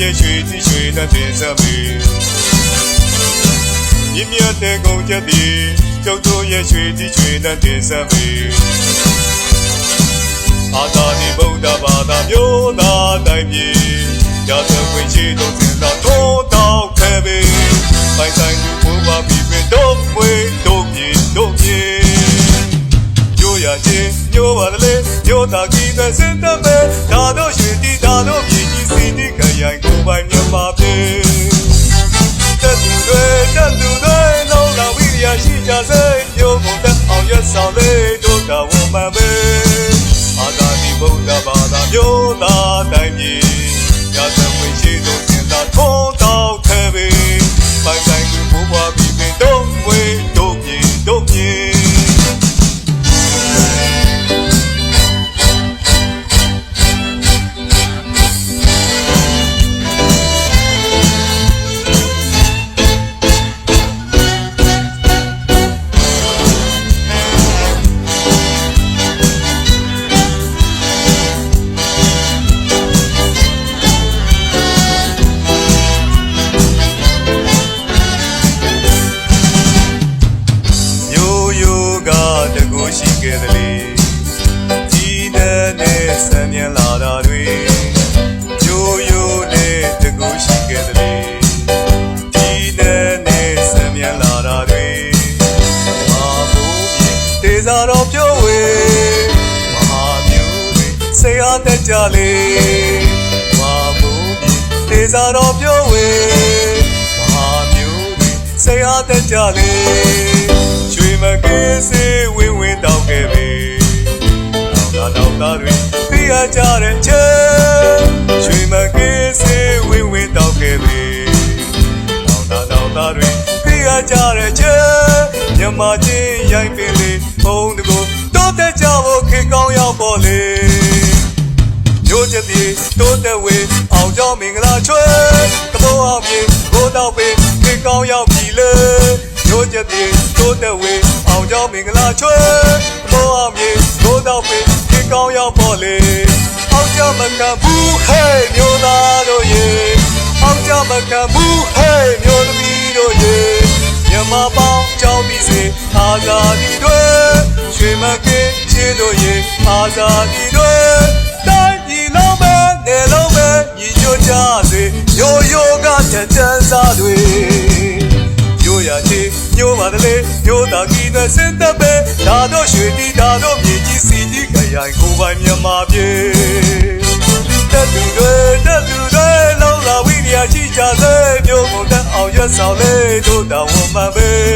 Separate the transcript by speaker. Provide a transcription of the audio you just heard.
Speaker 1: ရဲ့ရွှေတိရွှေနဲ့တင်ဆက်ပြီမြင့်မြတ်တဲ့ကုန်ချက်သည်ကျုပ်တို့ရဲ့ရွှေတိရွှေနဲ့တင်ဆက်ပြီအာသာဒီဗုဒ္ဓဘာသာမျိုးသားတိုင်းပြည်ရသခွင့်ရှိသောစင်သာထုံးတောက်ခဲ့ပြီပိုင်ဆိုင်သူဘုရားပြီးပင်တော့ဝေးတို့ပြေတို့ပြေတို့ရချင်းညိုပါလေညိုတာကြီးတဲ့စင်တမဲဒါတို့ ရွက်ဆောင်လေးတို့တာဝန်မှန်ပဲအာသာဒီဗုဒ္ဓဘာသာမျိုးသားတိုင်းပြည် တဲ့နဲ့ဆံမြင်လာတာတွေမျိုးရိုးနဲ့တကူရှိခဲ့တယ်လေကြီးတဲ့နဲ့ဆံမြင်လာတာတွေမာဘူးပြေတေစာတော်ပြောဝေမဟာမျိုးတွေဆေးအားတက်ကြလေမာဘူးပြေတေစာတော်ပြောဝေမဟာမျိုးတွေဆေးအားတက်ကြလေရွှေမကင်းစေးဝင်းဝင်းတောက်ခဲ့ပြီနော က်သာနောက်သားတွေပြရကြတဲ့ချေရွှေမကင်းစေးဝင်းဝင်းတောက်ခဲ့ပြီနောက်သာနောက်သားတွေပြရကြတဲ့ချေမြမချင်းရိုက်ပင်လေးဘုံတကူတိုးတက်ကြဖို့ခေကောင်းရောက်ပေါ်လေမျိုးချက်ပြေတိုးတက်ဝေအောင်ကြောင်းမင်္ဂလာချွဲသဘောအောင်ပြေဘိုးတော့ပေခေကောင်းရောက်ပြီလေမျိုးချက်ပြေတိုးတက်ဝေအောင်ကြောင်းမင်္ဂလာချွဲ ကြမကဘူးဟဲ့မျိုးသားတို့ရေအောင်ကြမကဘူးဟဲ့မျိုးသမီးတို့ရေမြမပေါင်းကြောင်းပြီးစေအာသာဒီတွေရွှေမကင်းချင်းတို့ရေအာသာဒီတွေတိုင်းပြည်လုံးပဲနေလုံးပဲညီညွတ်ကြစေရိုးရိုးကတန်တန်စားတွေရိုးရချေညိုးပါတလေညိုးတာကြီးနဲ့စင်တပ်ပဲဒါတော့ရွှေတီဒါတော့မြေကြီးစီကြီးခရိုင်ကိုပိုင်မြန်မာပြ ကြစေမျိုးကုန်တဲ့အောင်ရွက်ဆောင်လေးတို့တော်ဝန်မှန်ပဲအာသာဒီဗုဒ္ဓ